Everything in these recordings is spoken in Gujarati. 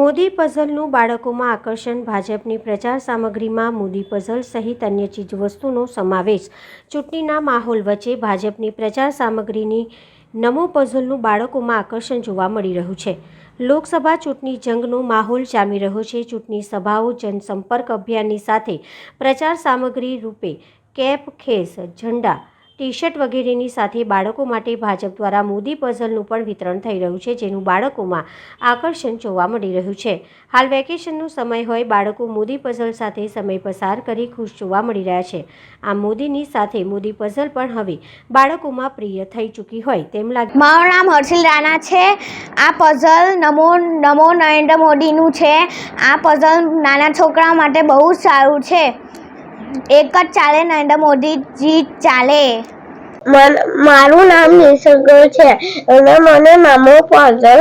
મોદી પઝલનું બાળકોમાં આકર્ષણ, ભાજપની પ્રચાર સામગ્રીમાં મોદી પઝલ સહિત અન્ય ચીજવસ્તુનો સમાવેશ. ચૂંટણીના માહોલ વચ્ચે ભાજપની પ્રચાર સામગ્રીની નમો પઝલનું બાળકોમાં આકર્ષણ જોવા મળી રહ્યું છે. લોકસભા ચૂંટણી જંગનો માહોલ જામી રહ્યો છે. ચૂંટણી સભાઓ, જનસંપર્ક અભિયાનની સાથે પ્રચાર સામગ્રી રૂપે કેપ, ખેસ, ઝંડા ટી શર્ટ વગેરેની સાથે બાળકો માટે ભાજપ દ્વારા મોદી પઝલનું પણ વિતરણ થઈ રહ્યું છે, જેનું બાળકોમાં આકર્ષણ જોવા મળી રહ્યું છે. હાલ વેકેશનનો સમય હોય, બાળકો મોદી પઝલ સાથે સમય પસાર કરી ખુશ જોવા મળી રહ્યા છે. આમ મોદીની સાથે મોદી પઝલ પણ હવે બાળકોમાં પ્રિય થઈ ચૂકી હોય તેમ લાગે. મારું નામ હર્ષિલ રાણા છે. આ પઝલ નમો નમો નરેન્દ્ર મોદીનું છે. આ પઝલ નાના છોકરાઓ માટે બહુ જ સારું છે. એક જ ચાલે નરેન્દ્ર મોદીજી ચાલે. મારું નામ નિસર્ગ છે. અને મને મામો પઝલ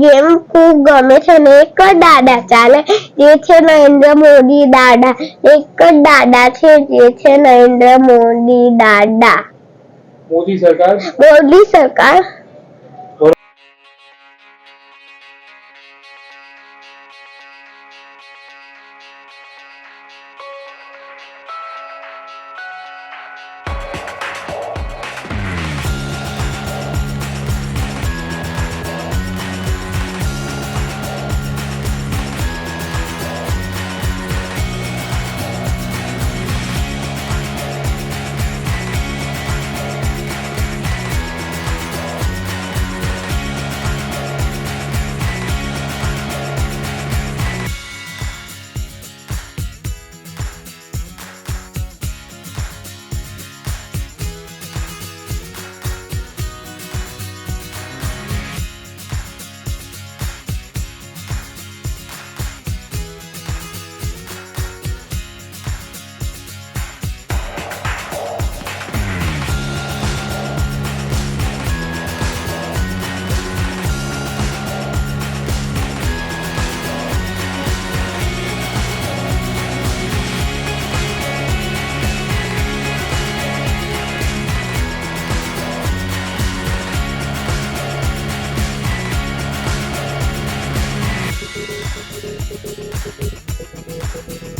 ગેમ ખૂબ ગમે છે અને એક જ દાદા ચાલે જે છે નરેન્દ્ર મોદી દાદા. એક જ દાદા છે જે છે નરેન્દ્ર મોદી દાદા. મોદી સરકાર? મોદી સરકાર